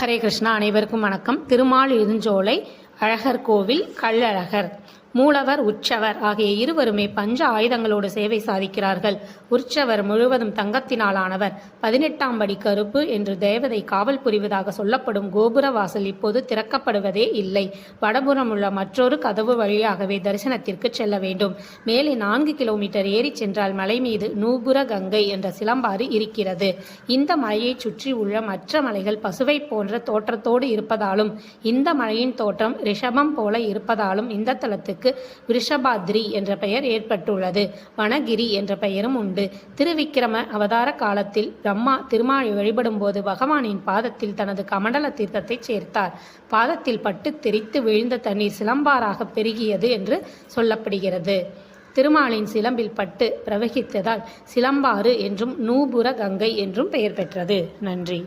ஹரே கிருஷ்ணா அனைவருக்கும் வணக்கம். திருமால் இருஞ்சோலை அழகர் கோவில் கள்ளழகர். மூலவர் உற்சவர் ஆகிய இருவருமே பஞ்ச ஆயுதங்களோடு சேவை சாதிக்கிறார்கள். உற்சவர் முழுவதும் தங்கத்தினால் ஆனவர் பதினெட்டாம் படி கருப்பு என்று தேவதை காவல் புரிவதாக சொல்லப்படும் கோபுர வாசல் இப்போது திறக்கப்படுவதே இல்லை. வடபுறம் உள்ள மற்றொரு கதவு வழியாகவே தரிசனத்திற்கு செல்ல வேண்டும். மேலே நான்கு கிலோமீட்டர் ஏறி சென்றால் மலை மீது நூபுர கங்கை என்ற சிலம்பாறு இருக்கிறது. இந்த மலையைச் சுற்றி உள்ள மற்ற மலைகள் பசுவை போன்ற தோற்றத்தோடு இருப்பதாலும் இந்த மலையின் தோற்றம் ரிஷபம் போல இருப்பதாலும் இந்த தலத்துக்கு விருஷபாத்ரி என்ற பெயர் ஏற்பட்டுள்ளது. வனகிரி என்ற பெயரும் உண்டு. திருவிக்கிரம அவதார காலத்தில் பிரம்மா திருமாலை வழிபடும் போது பகவானின் பாதத்தில் தனது கமண்டல தீர்த்தத்தை சேர்த்தார். பாதத்தில் பட்டு தெரித்து விழுந்த தண்ணீர் சிலம்பாராக பெருகியது என்று சொல்லப்படுகிறது. திருமாலின் சிலம்பில் பட்டு பிரவகித்ததால் சிலம்பாறு என்றும் நூபுர கங்கை என்றும் பெயர் பெற்றது. நன்றி.